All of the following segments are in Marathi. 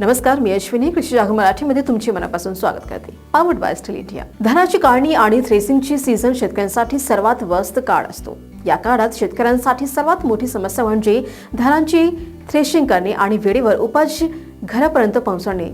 नमस्कार मी अश्विनी. कृषी जागर मराठीमध्ये तुमचे मनापासून स्वागत करते. पावड बाय स्टील इंडिया धनाची काढणी आणि थ्रेसिंगची सीझन शेतकऱ्यांसाठी सर्वात व्यस्त काळ असतो. या काळात शेतकऱ्यांसाठी सर्वात मोठी समस्या म्हणजे धानांची थ्रेशिंग करणे आणि वेळेवर उपज घरापर्यंत पोहोचवणे.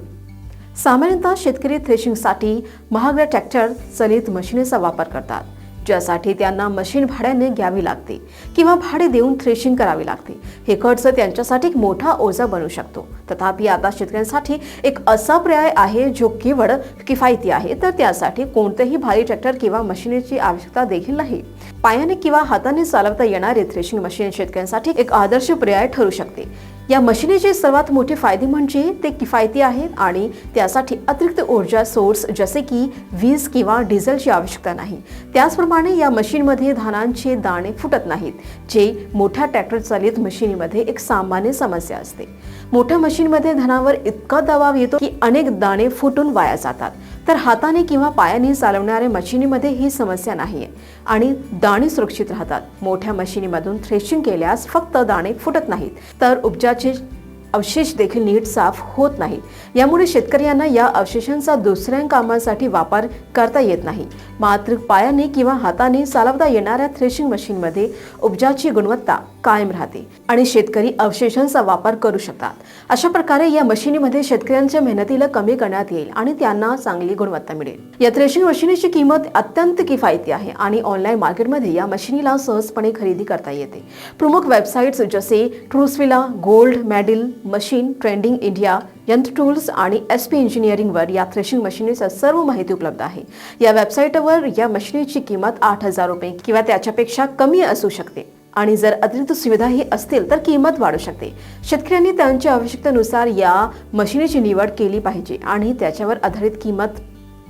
सामान्यतः शेतकरी थ्रेशिंगसाठी महागड्या ट्रॅक्टर चलित मशिनीचा वापर करतात. ज्यासाठी त्यांना मशीन भाड्याने घ्यावी लागते किंवा भाडे देऊन थ्रेशिंग करावी लागते. हे खर्च त्यांच्यासाठी एक मोठा ओझा बनू शकतो. तथापि आता शेतकऱ्यांसाठी एक असा पर्याय आहे जो केवळ किफायती आहे. तर त्यासाठी कोणतेही भारी ट्रॅक्टर किंवा मशिनीची आवश्यकता देखील नाही. पायाने किंवा हाताने चालवता येणारे थ्रेशिंग मशीन शेतकऱ्यांसाठी एक आदर्श पर्याय ठरू शकते. या मशिनीचे सर्वात मोठे फायदे म्हणजे ते किफायती आहेत आणि त्यासाठी अतिरिक्त ऊर्जा सोर्स जसे की वीज किंवा डिझेलची आवश्यकता नाही. त्याचप्रमाणे या मशीनमध्ये धानांचे दाणे फुटत नाहीत जे मोठ्या ट्रॅक्टर चालित मशीनीमध्ये एक सामान्य समस्या असते. मोठ्या मशीनमध्ये धनावर इतका दबाव येतो की अनेक दाणे फुटून वाया जातात. तर हाताने किंवा पायाने चालवणाऱ्या मशिनीमध्ये ही समस्या नाहीये. आणि दाणे सुरक्षित राहतात. मोठ्या मशिनीमधून थ्रेशिंग केल्यास फक्त दाणे फुटत नाहीत. तर खताचे अवशेष देखील नीट साफ होत नाही. यामुळे शेतकऱ्यांना या अवशेषांचा दुसऱ्या कामांसाठी वापर करता येत नाही. मात्र पायाने किंवा हाताने चालवता येणाऱ्या थ्रेशिंग मशीनमध्ये उपजाची गुणवत्ता कायम राहते आणि शेतकरी अवशेषांचा वापर करू शकतात. अशा प्रकारे या मशिनीमध्ये शेतकऱ्यांच्या मेहनतीला कमी करण्यात येईल आणि त्यांना चांगली गुणवत्ता मिळेल. या थ्रेशिंग मशिनीची किंमत अत्यंत किफायती आहे आणि ऑनलाईन मार्केटमध्ये या मशिनीला सहजपणे खरेदी करता येते. प्रमुख वेबसाईट्स जसे ट्रुसविला gold medal machine trending India यंत्र टूल्स आणि एस पी इंजिनिअरिंगवर या थ्रेशिंग मशिनीचा सर्व माहिती उपलब्ध आहे. या वेबसाईटवर या मशिनीची किंमत आठ हजार रुपये किंवा त्याच्यापेक्षा कमी असू शकते. आणि जर अतिरिक्त सुविधाही असतील तर किंमत वाढू शकते. शेतकऱ्यांनी त्यांच्या आवश्यकतेनुसार या मशिनीची निवड केली पाहिजे आणि त्याच्यावर आधारित किंमत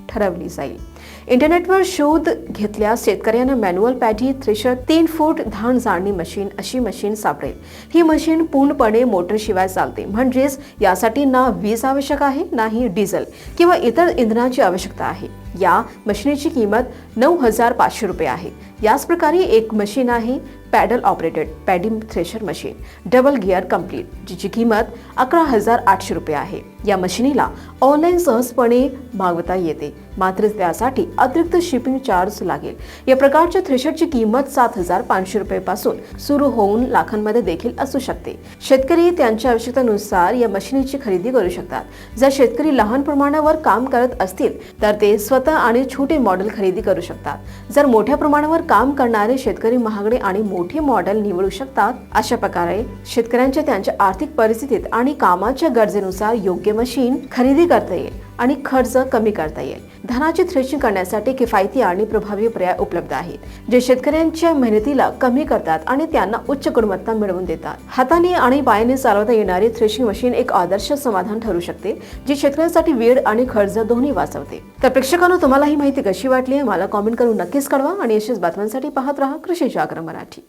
ठरवली जाईल. इंटरनेटवर शोध घेतल्यास शेतकऱ्यांना मॅन्युअल पॅडी थ्रेशर तीन फूट धान जाळणी मशीन अशी मशीन सापडेल. ही मशीन पूर्णपणे मोटरशिवाय चालते. म्हणजेच यासाठी ना वीज आवश्यक आहे नाही डिझेल किंवा इतर इंधनाची आवश्यकता आहे. या मशीनची किंमत नऊ हजार पाचशे रुपये आहे. याच प्रकारे एक मशीन आहे pedal operated padding thresher machine double gear complete जिची किंमत अकरा हजार आठशे रुपये आहे. या मशिनीला ऑनलाईन सहजपणे मागवता येते. मात्र त्यासाठी अतिरिक्त शिपिंग चार्ज लागेल. या प्रकारच्या थ्रेशरची किंमत सात हजार पाचशे रुपयेपासून सुरू होऊन लाखांमध्ये देखील असू शकते. शेतकरी त्यांच्या आवश्यकतेनुसार या मशिनीची खरेदी करू शकतात. जर शेतकरी लहान प्रमाणावर काम करत असतील तर ते स्वतः आणि छोटे मॉडेल खरेदी करू शकतात. जर मोठ्या प्रमाणावर काम करणारे शेतकरी महागडे आणि मोठे मॉडेल निवडू शकतात अशा प्रकारे शेतकऱ्यांच्या त्यांच्या आर्थिक परिस्थितीत आणि कामाच्या गरजेनुसार योग्य मशीन खरेदी करता येईल. आणि खर्च कमी करता येईल. धानाची थ्रेशिंग करण्यासाठी किफायती आणि प्रभावी पर्याय उपलब्ध आहेत जे शेतकऱ्यांच्या मेहनतीला कमी करतात आणि त्यांना उच्च गुणवत्ता मिळवून देतात. हाताने आणि पायाने चालवता येणारी थ्रेशिंग मशीन एक आदर्श समाधान ठरू शकते जे शेतकऱ्यांसाठी वेळ आणि खर्च दोन्ही वाचवते. तर प्रेक्षकांनो तुम्हाला ही माहिती कशी वाटली आहे मला कॉमेंट करून नक्कीच कळवा आणि अशीच बातम्यांसाठी पाहत राहा कृषी जागरण मराठी.